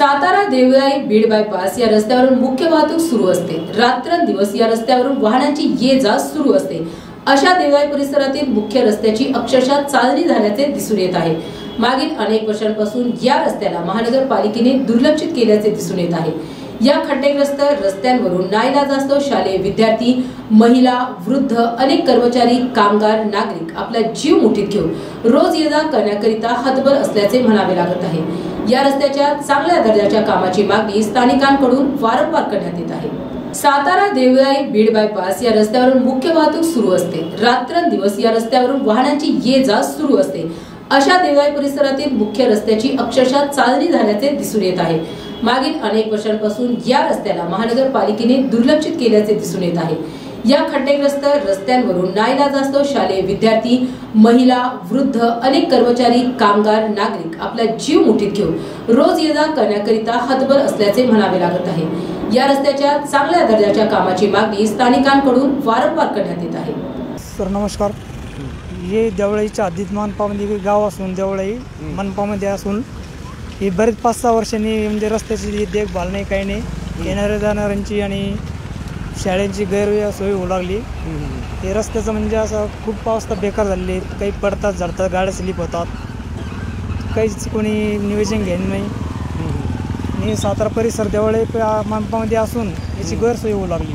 सातारा देवराई Beed bypass या रस्त्यावरून मुख्य वाहतूक सुरू असते. रात्रंदिवस या रस्त्यावरून वाहनांची ये जा सुरू असते. अशा देवराई परिसरातील मुख्य रस्त्याची अक्षरशः चालणी झाल्याचे दिसून येत आहे. मागील अनेक वर्षांपासून या रस्त्याला महानगरपालिकेने दुर्लक्षित केल्याचे दिसून येत आहे. या खड्डेग्रस्त रस्त्यांवरून नाईलाजास्तव शालेय विद्यार्थी महिला वृद्ध अनेक कर्मचारी कामगार नागरिक आपला जीव मुठीत घेऊन रोज ये जा करण्याकरिता हतबल असल्याचे म्हणावे लागत आहे. या रस्त्याच्या चांगल्या दर्जाच्या कामाची मागणी स्थानिकांकडून वारंवार करण्यात येत आहे. सातारा देवळाई बीड बायपास या रस्त्यावरून मुख्य वाहतूक सुरू असते. रात्रंदिवस या रस्त्यावरून वाहनांची ये जा सुरू असते. अशा देवळाई परिसरातील मुख्य रस्त्याची अक्षरशः चालणी झाल्याचे दिसून येत आहे. मागील अनेक वर्षांपासून या रस्त्याला महानगरपालिकेने दुर्लक्षित केल्याचे दिसून येत आहे. या खड्डेग्रस्त रस्त्यांवरून नाईलाजास्तव शालेय विद्यार्थी महिला वृद्ध अनेक कर्मचारी कामगार नागरिक आपला जीव मुठीत घेऊन रोज ये जा करण्याकरिता हतबल असल्याचे म्हणावे लागत आहे. या रस्त्याच्या चांगल्या दर्जाच्या कामाची मागणी स्थानिकांकडून वारंवार करण्यात येत आहे. सर नमस्कार. हे देवळाईच्या हद्दीत मनपामध्ये गाव असून देवळाई मनपामध्ये असून हे बरेच पाच सहा वर्षांनी म्हणजे रस्त्याची देखभाल नाही काही नाही. येणाऱ्या जाणाऱ्यांची आणि शाळेची गैरसोय होऊ लागली. हे रस्त्याचं म्हणजे असं खूप अवस्था बेकार झालेली आहे काही पडतात झडतात गाड्या स्लिप होतात. काहीच कोणी नियोजन घेणं नाही. आणि सातारा परिसर देवळाई प- मनपामध्ये असून याची गैरसोय होऊ लागली.